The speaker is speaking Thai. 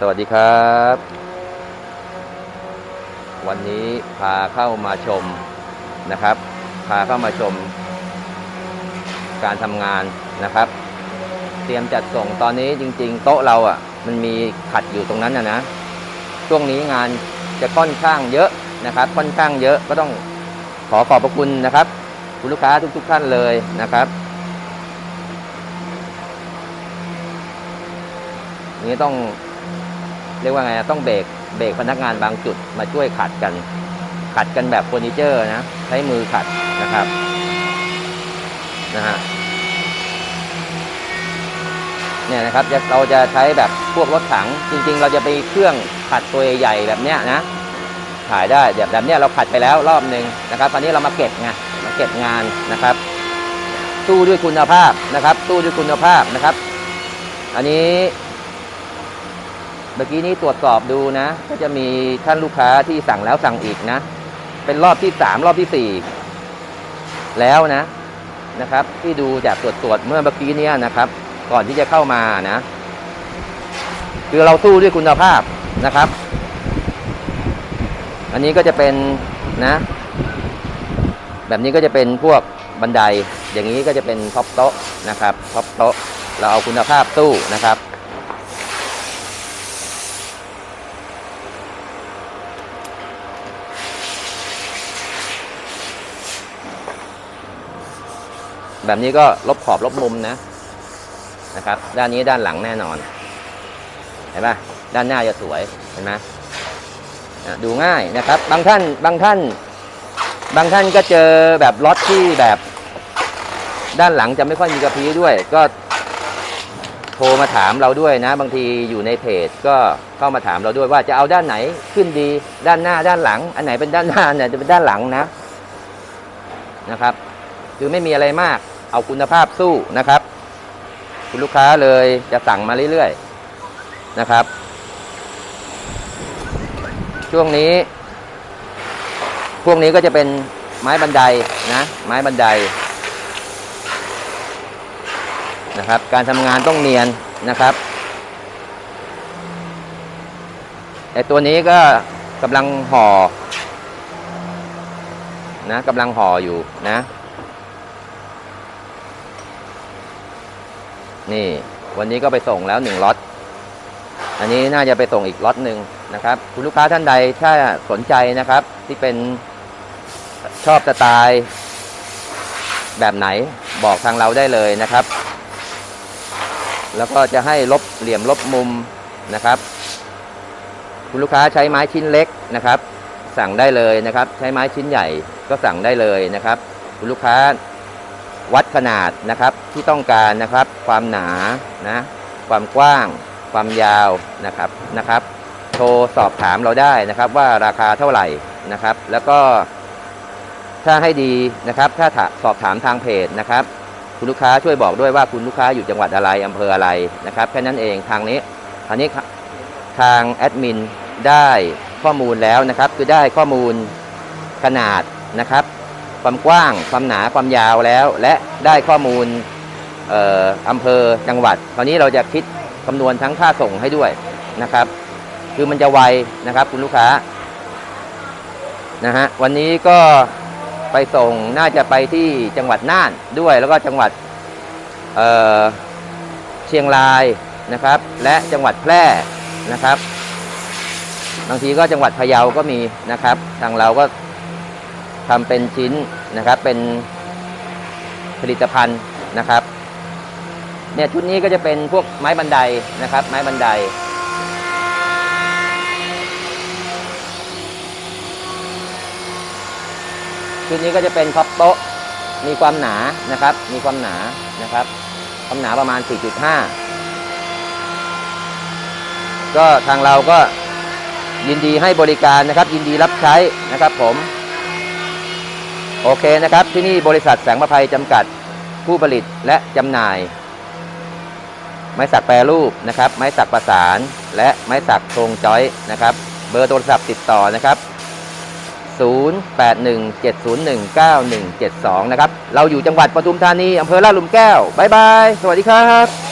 สวัสดีครับ วันนี้พาเข้ามาชมนะครับ พาเข้ามาชม การทำงานนะครับ เตรียมจัดส่งตอนนี้จริง ๆ โต๊ะเราอะ่ะ มันมีขัดอยู่ตรงนั้นนะนะ ช่วงนี้งานจะค่อนข้างเยอะนะครับ ค่อนข้างเยอะก็ต้องขอขอบพระคุณนะครับ คุณลูกค้าทุก ๆ ท่านเลยนะครับนี้ต้อง เรียกว่าไงต้องเบรกเบรกพนักงานบางจุดมาช่วยขัดกัน ขัดกันแบบเฟอร์นิเจอร์นะ ใช้มือขัดนะครับนะฮะเนี่ยนะครับเราจะใช้แบบพวกรถถังจริง ๆ เราจะไปเครื่องขัดตัวใหญ่แบบเนี้ยนะขายได้แบบแบบเนี้ยเราขัดไปแล้วรอบหนึ่งนะครับตอนนี้เรามาเก็บไงมาเก็บงานนะครับสู้ด้วยคุณภาพนะครับสู้ด้วยคุณภาพนะครับ อันนี้ เมื่อกี้นี้ตรวจสอบดูนะ ก็จะมีท่านลูกค้าที่สั่งแล้วสั่งอีกนะ เป็นรอบที่สามรอบที่สี่แล้วนะนะครับ ที่ดูจากตรวจตรวจเมื่อเมื่อกี้เนี้ยนะครับ ก่อนที่จะเข้ามานะ คือเราสู้ด้วยคุณภาพนะครับ อันนี้ก็จะเป็นนะ แบบนี้ก็จะเป็นพวกบันได อย่างนี้ก็จะเป็นท็อปโต๊ะนะครับท็อปโต๊ะเราเอาคุณภาพสู้นะครับ แบบนี้ก็ลบขอบลบมุมนะนะครับ ด้านนี้ด้านหลังแน่นอน เห็นปะด้านหน้าจะสวยเห็นไหมดูง่ายนะครับ บางท่านบางท่าน บางท่านก็เจอแบบล็อตที่แบบ ด้านหลังจะไม่ค่อยมีกระพี้ด้วย ก็โทรมาถามเราด้วยนะ บางทีอยู่ในเพจก็เข้ามาถามเราด้วยว่าจะเอาด้านไหนขึ้นดีด้านหน้าด้านหลัง อันไหนเป็นด้านหน้าอันไหนจะเป็นด้านหลังนะนะครับ คือไม่มีอะไรมาก เอาคุณภาพสู้นะครับ คุณลูกค้าเลยจะสั่งมาเรื่อยๆนะครับ ช่วงนี้ พวกนี้ก็จะเป็นไม้บันไดนะ ไม้บันไดนะครับ การทำงานต้องเนียนนะครับไอตัวนี้ก็กำลังห่อนะกำลังห่ออยู่นะ นี่ วันนี้ก็ไปส่งแล้วหนึ่งล็อตอันนี้น่าจะไปส่งอีกล็อตหนึ่งนะครับ คุณลูกค้าท่านใดถ้าสนใจนะครับ ที่เป็นชอบสไตล์แบบไหนบอกทางเราได้เลยนะครับ แล้วก็จะให้ลบเหลี่ยมลบมุมนะครับ คุณลูกค้าใช้ไม้ชิ้นเล็กนะครับ สั่งได้เลยนะครับ ใช้ไม้ชิ้นใหญ่ก็สั่งได้เลยนะครับ คุณลูกค้า วัดขนาดนะครับที่ต้องการนะครับความหนานะความกว้างความยาวนะครับนะครับ โทรสอบถามเราได้นะครับว่าราคาเท่าไหร่นะครับ แล้วก็ถ้าให้ดีนะครับ ถ้าถสอบถามทางเพจนะครับ คุณลูกค้าช่วยบอกด้วยว่าคุณลูกค้าอยู่จังหวัดอะไรอำเภออะไรนะครับแค่นั้นเองทางนี้ทางนี้ทางแอดมินได้ข้อมูลแล้วนะครับ คือได้ข้อมูลขนาดนะครับ ความกว้าง ความหนาความยาวแล้ว และได้ข้อมูลเอ่ออำเภอจังหวัดคราวนี้เราจะคิดคำนวณทั้งค่าส่งให้ด้วยนะครับ คือมันจะไวนะครับคุณลูกค้านะฮะวันนี้ก็ไปส่งน่าจะไปที่จังหวัดน่านด้วย แล้วก็จังหวัดเอ่อเชียงรายนะครับ และจังหวัดแพร่นะครับบางทีก็จังหวัดพะเยาก็มีนะครับ ทางเราก็ทำเป็นชิ้น นะครับ เป็นผลิตภัณฑ์นะครับ เนี่ยชุดนี้ก็จะเป็นพวกไม้บันไดนะครับ ไม้บันได ชุดนี้ก็จะเป็นท็อปโต๊ะมีความหนานะครับ มีความหนานะครับ ความหนาประมาณ 4.5 ก็ทางเราก็ยินดีให้บริการนะครับ ยินดีรับใช้นะครับผม โอเคนะครับ ที่นี่บริษัทแสงประภัยจำกัด ผู้ผลิตและจำหน่าย ไม้สักแปรรูปนะครับ ไม้สักประสาน และไม้สักโครงจอยนะครับ เบอร์โทรศัพท์ติดต่อนะครับ 0817019172 นะครับ เราอยู่จังหวัดปทุมธานีอำเภอลาดหลุมแก้ว บ๊ายบาย สวัสดีครับ